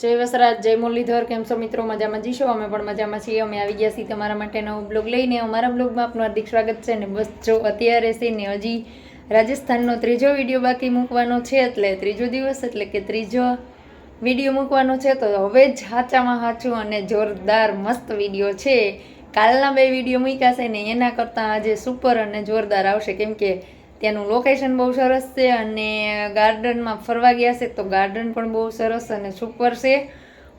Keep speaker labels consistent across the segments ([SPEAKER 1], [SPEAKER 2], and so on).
[SPEAKER 1] જય વસરાજ, જય મુરલીધર, કેમ છો મિત્રો? મજામાં જીશો? અમે પણ મજામાં છીએ. અમે આવી ગયા છીએ તમારા માટે નવો બ્લોગ લઈને. અમારા બ્લોગમાં આપનું હાર્દિક સ્વાગત છે ને બસ જો અત્યારે છે ને હજી રાજસ્થાનનો ત્રીજો વીડિયો બાકી મૂકવાનો છે, એટલે ત્રીજો દિવસ, એટલે કે ત્રીજો વીડિયો મૂકવાનો છે, તો હવે જ સાચામાં સાચું અને જોરદાર મસ્ત વીડિયો છે. કાલના બે વીડિયો મૂક્યા છે ને એના કરતાં આજે સુપર અને જોરદાર આવશે. કેમ કે ત્યાંનું લોકેશન બહુ સરસ છે અને ગાર્ડનમાં ફરવા ગયા છે તો ગાર્ડન પણ બહુ સરસ અને સુપર છે.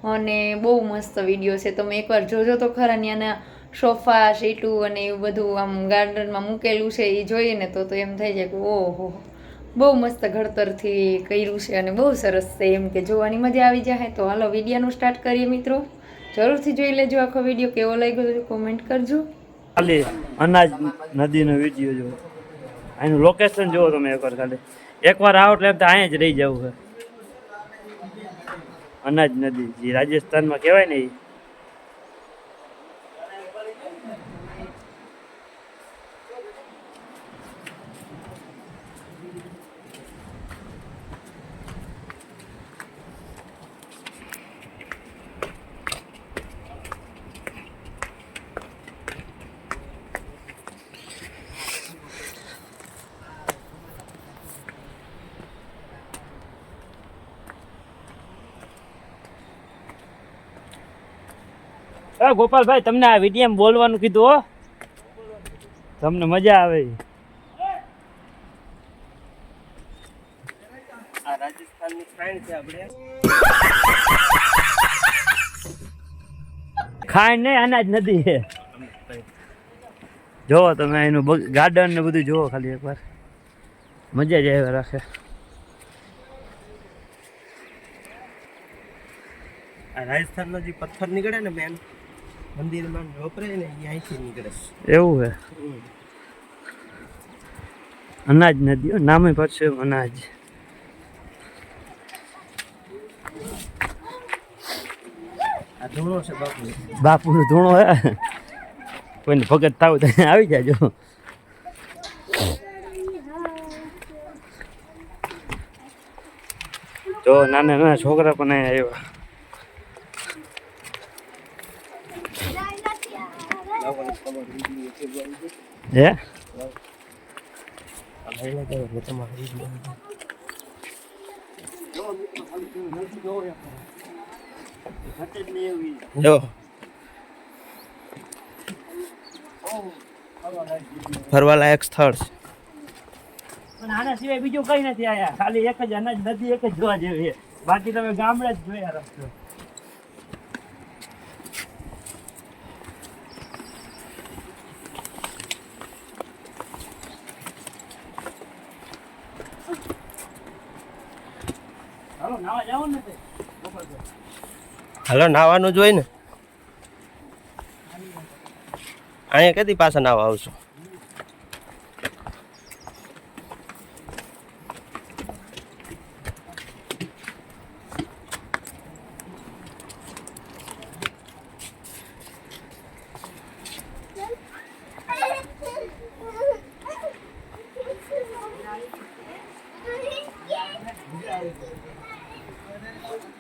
[SPEAKER 1] અને બહુ મસ્ત વીડિયો છે. તમે એકવાર જોજો તો ખરા, ત્યાંના સોફા, સીટું અને એવું બધું આમ ગાર્ડનમાં મૂકેલું છે એ જોઈએ ને તો તો એમ થઈ જાય કે ઓહો, બહુ મસ્ત ઘડતરથી કર્યું છે અને બહુ સરસ છે. એમ કે જોવાની મજા આવી જાય તો હાલો વિડીયાનું સ્ટાર્ટ કરીએ મિત્રો. જરૂરથી જોઈ લેજો આખો વીડિયો કેવો લાગ્યો કોમેન્ટ કરજો.
[SPEAKER 2] ખાલી અનાજ નદીનો વીડિયો જો એનું લોકેશન જુઓ તમે એકવાર ખાલી. એકવાર આવો એટલે એમ તો અહીંયા જ રહી જવું છે. અનાજ નદી, જે રાજસ્થાનમાં કહેવાય ને એ હા ગોપાલભાઈ તમને આ વિડીયમ બોલવાનું કીધું હો. તમને મજા આવે ખાંડ નહીં અનાજ નદી છે જોવો તમે એનું ગાર્ડન ને બધું જોવો ખાલી એકવાર. મજા જ આવે રાખે.
[SPEAKER 3] રાજસ્થાનનો જે પથ્થર નીકળે ને મેન મંદિરમાં વપરાય ને એ અહીંથી નીકળે.
[SPEAKER 2] એવું છે અનાજ નદી નામે પાછું એવું અનાજ.
[SPEAKER 3] આ ધૂણો છે બાપુ.
[SPEAKER 2] બાપુનું ધૂણો હે? કોઈને ભગત થાવ તો આવી જાજો. જો નાના નાના છોકરા પણ આવ્યા. હે.
[SPEAKER 3] જો. ફરવાલાયક સ્થળ
[SPEAKER 2] પણ આના સિવાય બીજું કઈ નથી આયા ખાલી એક જ અનાજ નદી એક જ જોવા જેવી બાકી તમે ગામડે જ જોયા રસ્તો હાલો નાવા જાવ ને તે
[SPEAKER 3] હાલો નાવાનું જ ને. અહીંયા કદી પાછા નાવા આવશો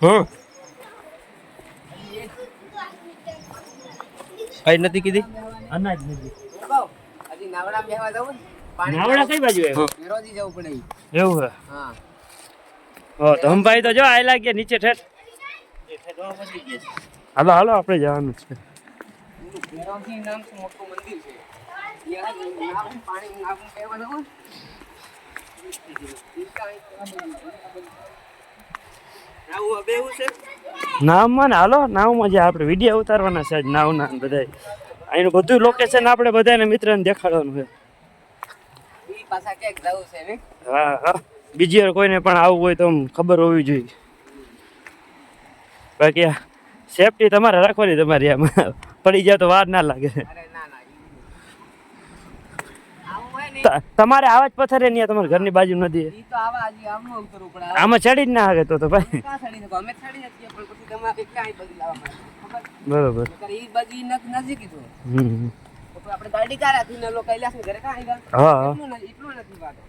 [SPEAKER 3] હમ. કઈ નથી કીધી?
[SPEAKER 2] અનાજ
[SPEAKER 4] નથી. નાવડા બેહવા જવું
[SPEAKER 2] નાવડા કઈ બાજુ
[SPEAKER 4] વિરોધી જવું પડે
[SPEAKER 2] એવું છે
[SPEAKER 4] હા.
[SPEAKER 2] ઓ ધમભાઈ તો જો આયલા ગયા નીચે ઠેઠ. હાલો હાલો આપણે જવાનું છે.
[SPEAKER 4] વિરોધી નામ શું મોટું મંદિર છે. ત્યાં જ નાવું, પાણી નાવું બેહવા જવું ને. ઈ કાંઈ
[SPEAKER 3] આવું હવે એવું છે.
[SPEAKER 2] નાવમાં ને હાલો નાવમાં જે આપણે વીડિયો ઉતારવાના છે નાવના બધા બધાય. અહીંનું બધું લોકેશન આપણે બધાને મિત્રને દેખાડવાનું છે. હા હા. બીજી વાર કોઈને પણ આવવું હોય તો ખબર હોવી જોઈએ. બાકી સેફટી તમારે રાખવાની તમારી આમાં. પડી જાય તો વાર ના લાગે
[SPEAKER 4] અરે ના ના ઈ. આવું હોય ને
[SPEAKER 2] ત- તમારે આવા જ પથ્થરે નહીં તમારા ઘરની બાજુ
[SPEAKER 4] પડે.
[SPEAKER 2] આમાં ચડી જ ના આવે તો તો ભાઈ. બરોબર.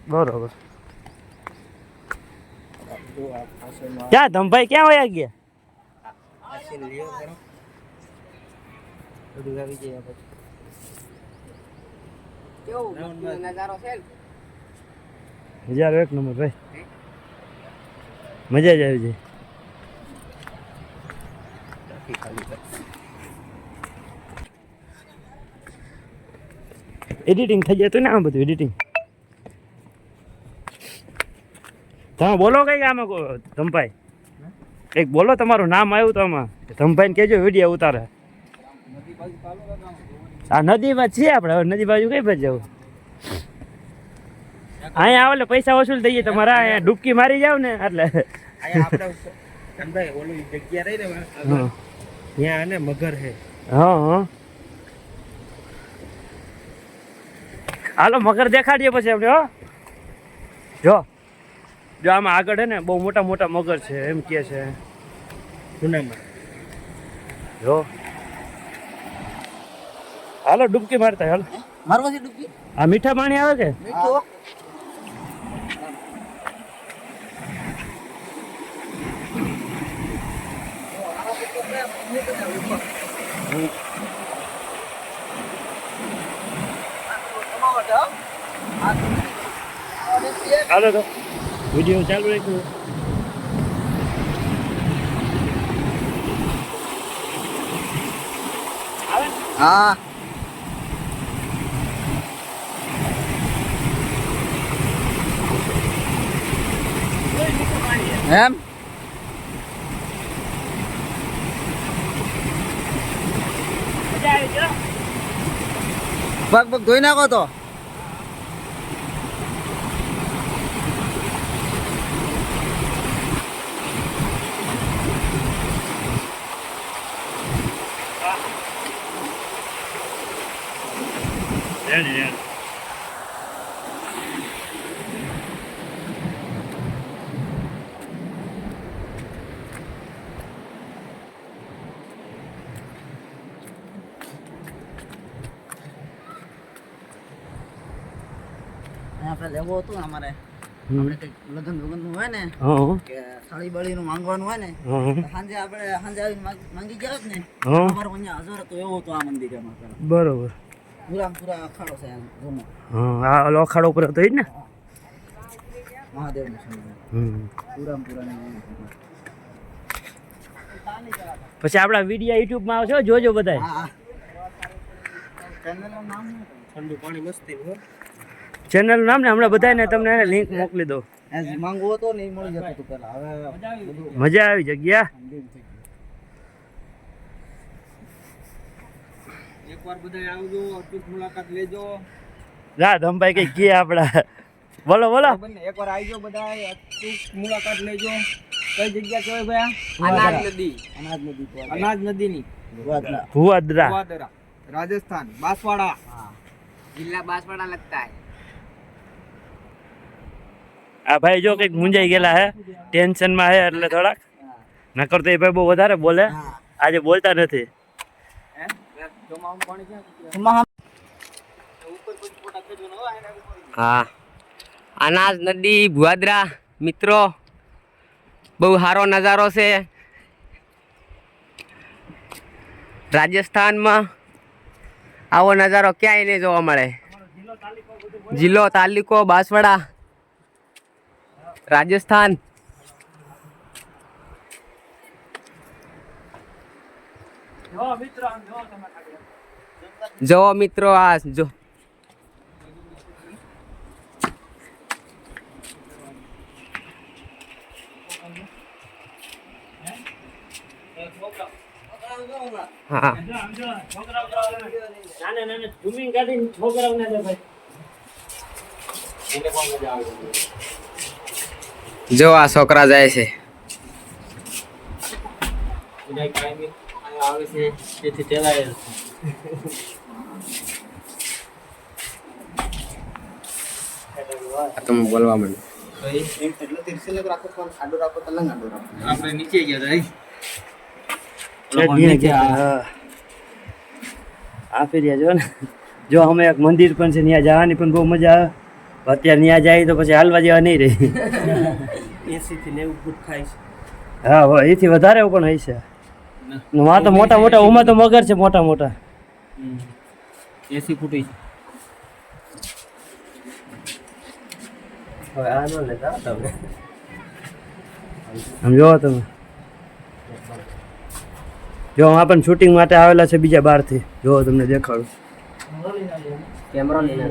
[SPEAKER 2] બરોબર. ક્યાં ધમભાઈ ક્યાં વયા ગયા
[SPEAKER 5] આ સીન લ્યો કરો બધું આવી જાય આ બધું
[SPEAKER 6] કેવું?
[SPEAKER 2] એક નંબર, ભાઈ મજા જ આવી જાય. એડિટિંગ થઈ જતું ને આમ બધું એડિટિંગ તમે બોલો કઈ આમાં ધમભાઈ કંઈક બોલો, તમારું નામ આવ્યું તો આમાં ધમભાઈને કહેજો વીડિયો ઉતારે આ નદીમાં છીએ આપણે હવે નદી બાજુ કઈ બાજુ જવું? અહીંયા આવે એટલે પૈસા વસૂલ થઈ જાય તમારા અહીંયા ડૂબકી મારી જાવ ને એટલે.
[SPEAKER 5] ઓલી જગ્યા રહી ને ત્યાં મગર છે.
[SPEAKER 2] હા હા. હાલો મગર દેખાડીએ પછી આપણે હો. જો. જો આમાં આગળ છે ને બહુ મોટા મોટા મગર છે એમ કે છે.
[SPEAKER 5] જૂનામાં.
[SPEAKER 2] જો. હાલો ડૂબકી મારતા હાલો.
[SPEAKER 6] મારવાથી ડૂબકી?
[SPEAKER 2] આ મીઠા પાણી આવે કે
[SPEAKER 6] મીઠું
[SPEAKER 2] હાલો તો વીડિયો ચાલુ રાખ્યું.
[SPEAKER 6] હા. em vâng vâng túi nào có
[SPEAKER 2] tổ Yeah,
[SPEAKER 6] yeah. લેવો હતું ને અમારે. આપણે કંઈક લગ્ન લગ્ન હોય ને કે સાડી બાળીનું માંગવાનું હોય ને સાંજે આપણે સાંજે આવીને માંગી ગયા હોત ને
[SPEAKER 2] હા
[SPEAKER 6] અહીંયા હાજર હતો એવો હતો આ મંદિર એમાં
[SPEAKER 2] બરોબર.
[SPEAKER 6] પૂરા પૂરા અખાડો છે જૂનો
[SPEAKER 2] હા આ અખાડો ઉપર હતો ઈ જ ને?
[SPEAKER 6] મહાદેવનું પૂરા પૂરા
[SPEAKER 2] પછી આપણા વીડિયો યુટ્યુબમાં આવશે જોજો
[SPEAKER 6] હતું?
[SPEAKER 5] ઠંડુ પાણી મસ્તી
[SPEAKER 2] ચેનલ નામ ને હમણાં બધાને તમને લિંક મોકલી દો મજા આવી જગ્યા
[SPEAKER 5] એકવાર બધા બધા અચૂક મુલાકાત લેજો. કઈ જગ્યા કહેવાય ભાઈ
[SPEAKER 6] અનાજ
[SPEAKER 5] નદી.
[SPEAKER 6] અનાજ
[SPEAKER 5] નદીની. રાજસ્થાન બાસવાડા.
[SPEAKER 4] જિલ્લા બાંસવાડા લગતા
[SPEAKER 2] આ ભાઈ જો કંઈક મુંજાઈ ગયેલા હે ટેન્શનમાં હે એટલે થોડાક. નકર તો એ ભાઈ બહુ વધારે બોલે. આજે બોલતા નથી.
[SPEAKER 4] હા. અનાજ નદી ભુવાદરા મિત્રો બહુ સારો નજારો છે. રાજસ્થાનમાં આવો નજારો ક્યાંય નહીં જોવા મળે. જિલ્લો તાલુકો બાંસવાડા. રાજસ્થાન. જો મિત્રો આ જો. હા.
[SPEAKER 2] છોકરાઓને
[SPEAKER 4] જો આ છોકરા જાય છે.
[SPEAKER 5] આવે છે તેથી ટેવાયેલ
[SPEAKER 4] આ તો હું બોલવા માંડું.
[SPEAKER 5] આપણે નીચે ગયા
[SPEAKER 2] આ ફેરિયા જો ને. જો અમે એક મંદિર પણ છે ત્યાં જવાની પણ બહુ મજા આવે. અત્યારે ત્યાં જાય તો પછી હાલવા જેવા નહીં રહી.
[SPEAKER 5] એસી થી નેવું ફૂટ ખાય છે.
[SPEAKER 2] હા હો એથી વધારે પણ હોય છે. માં તો મોટા મોટા ઉમાં તો મગર છે મોટા મોટા.
[SPEAKER 4] એસી ફૂટી
[SPEAKER 3] હવે આ ન લેતા તમે.
[SPEAKER 2] આમ જોવો તમે. જો આ પણ શૂટિંગ માટે આવેલા છે બીજા બહારથી જોવો તમને દેખાડું.
[SPEAKER 4] કેમેરો લઈને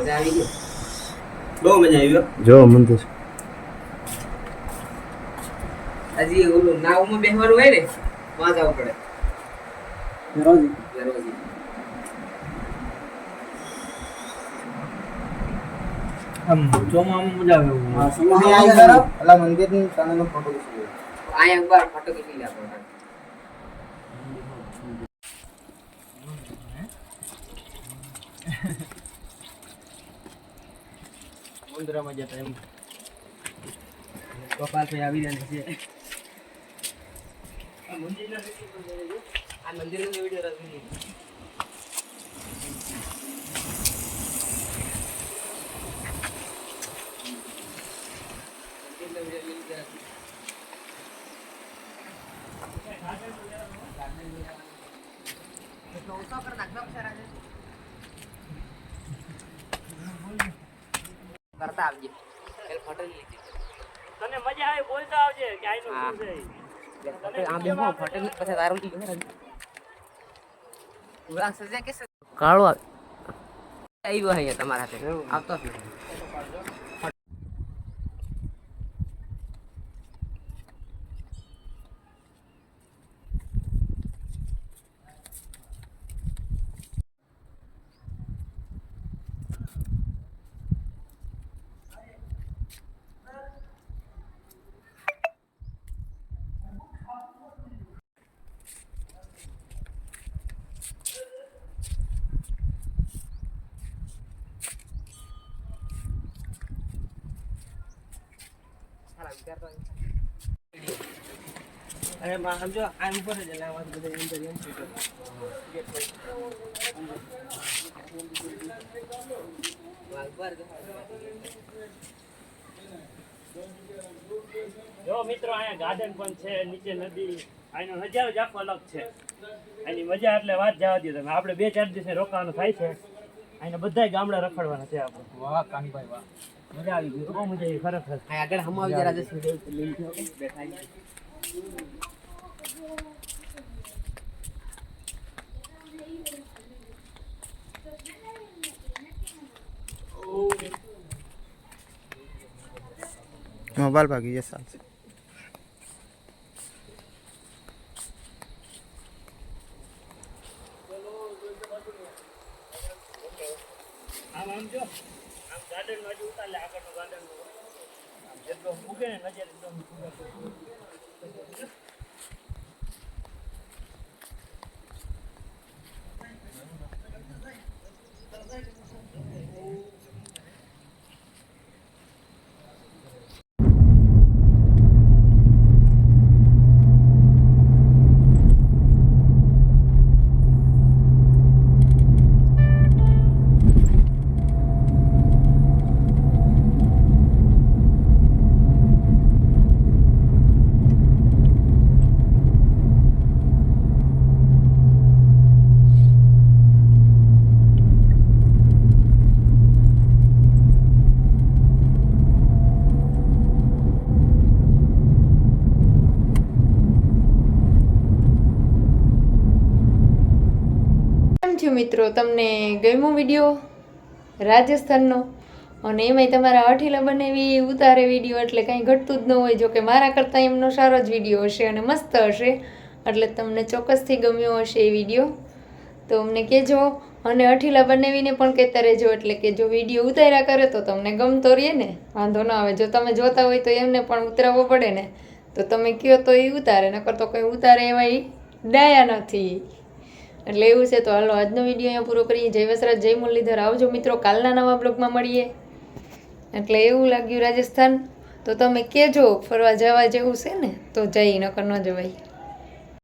[SPEAKER 4] મજા આવી ગઈ?
[SPEAKER 3] બહુ મજા આવી હો.
[SPEAKER 2] જોવો મંદિર
[SPEAKER 4] હજી ઓલું નાવમાં બેહવાનું હોય ને વાં જવું પડે. દરવાજે. અહીંયા એકવાર ફોટો ખીચી લે આપણે.
[SPEAKER 3] મુંદ્રામાં જતા એમ.
[SPEAKER 4] ગોપાલભાઈ આવી રહ્યા છે. આ મંદિરનો વીડિયો રજૂ કરતા આવજે. પેલા ફોટો લીધી.
[SPEAKER 2] તને મજા આવે બોલતા આવજે કે આઈ
[SPEAKER 4] નો
[SPEAKER 2] શું છે
[SPEAKER 4] આ બે હું ફોટો લીધી પછી તારું લીધું ઉલાંગ સજે કે કાળો આવ્યો અહીંયા તમારા હાથે. આવતો
[SPEAKER 3] અરે માં સમજો જ બધા
[SPEAKER 2] મિત્રો, અહીંયા ગાર્ડન પણ છે, નીચે નદી, આનો નજારો જ આખો અલગ છે. એની મજા એટલે વાત જવા દો તમે. આપણે બે ચાર દિવસે રોકાવાનું થાય છે. અહીંયા બધાય ગામડા રખડવાના છે આપણે.
[SPEAKER 4] વાહ, કાનીભાઈ, વાહ.
[SPEAKER 2] મજા આવી ગઈ બહુ મજા આવી ખરેખર
[SPEAKER 4] આ આગળ હમ આવી જરા જશે લીન થયો કે બેઠા છે.
[SPEAKER 7] મોબાઈલ ભાગી જશે
[SPEAKER 2] આમ આમ જો આમ ઉતાર આગળનું ગાર્ડન જેટલો મૂકે ને નજર એટલો
[SPEAKER 1] કેમ થયું મિત્રો, તમને ગમ્યો વીડિયો? રાજસ્થાનનો? અને એમાંય તમારા અઠીલા બનાવી ઉતારે વીડિયો, એટલે કાંઈ ઘટતું જ ન હોય જો કે મારા કરતાં એમનો સારો જ વીડિયો હશે અને મસ્ત હશે. એટલે તમને ચોક્કસથી ગમ્યો હશે એ વીડિયો. તો અમને કહેજો, અને અઠીલા બનાવીને પણ કહેતા રહેજો, એટલે કે જો વીડિયો ઉતાર્યા કરે તો તમને ગમતો રહે ને? વાંધો ન આવે, જો તમે જોતા હોય તો એમને પણ ઉતરાવવો પડે ને? તો તમે કહો તો એ ઉતારે, નકર તો કંઈ ઉતારે એવા એ ડાયા નથી. એટલે એવું છે તો હાલો, આજનો વીડિયો અહીંયા પૂરો કરીએ. જય વસરાજ, જય મુરલીધર. આવજો મિત્રો, કાલના નવા બ્લોગમાં મળીએ. એટલે એવું લાગ્યું રાજસ્થાન. તો તમે કહેજો, ફરવા જવા જેવું છે ને, તો જઈ, નકર ન જવાય.